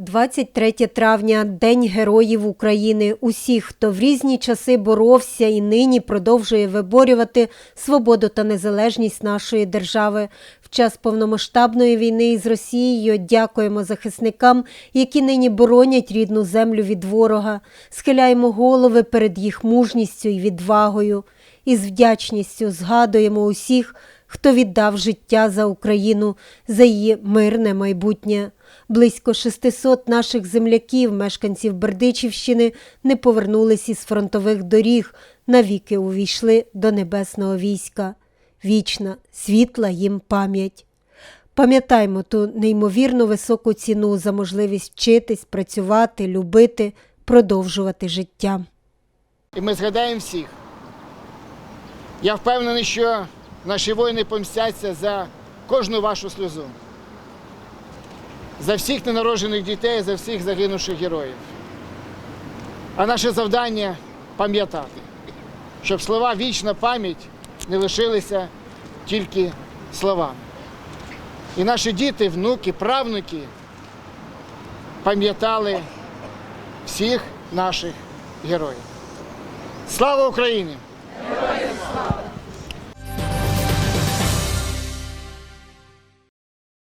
23 травня День Героїв України. Усіх, хто в різні часи боровся і нині продовжує виборювати свободу та незалежність нашої держави. В час повномасштабної війни із Росією дякуємо захисникам, які нині боронять рідну землю від ворога. Схиляємо голови перед їх мужністю і відвагою. І з вдячністю згадуємо усіх, хто віддав життя за Україну, за її мирне майбутнє. Близько 600 наших земляків, мешканців Бердичівщини, не повернулись із фронтових доріг, навіки увійшли до небесного війська. Вічна, світла їм пам'ять. Пам'ятаймо ту неймовірно високу ціну за можливість вчитись, працювати, любити, продовжувати життя. І ми згадаємо всіх. Я впевнений, що наші воїни помстяться за кожну вашу сльозу, за всіх ненароджених дітей, за всіх загинувших героїв. А наше завдання пам'ятати, щоб слова вічна пам'ять не лишилися тільки словами. І наші діти, внуки, правнуки пам'ятали всіх наших героїв. Слава Україні!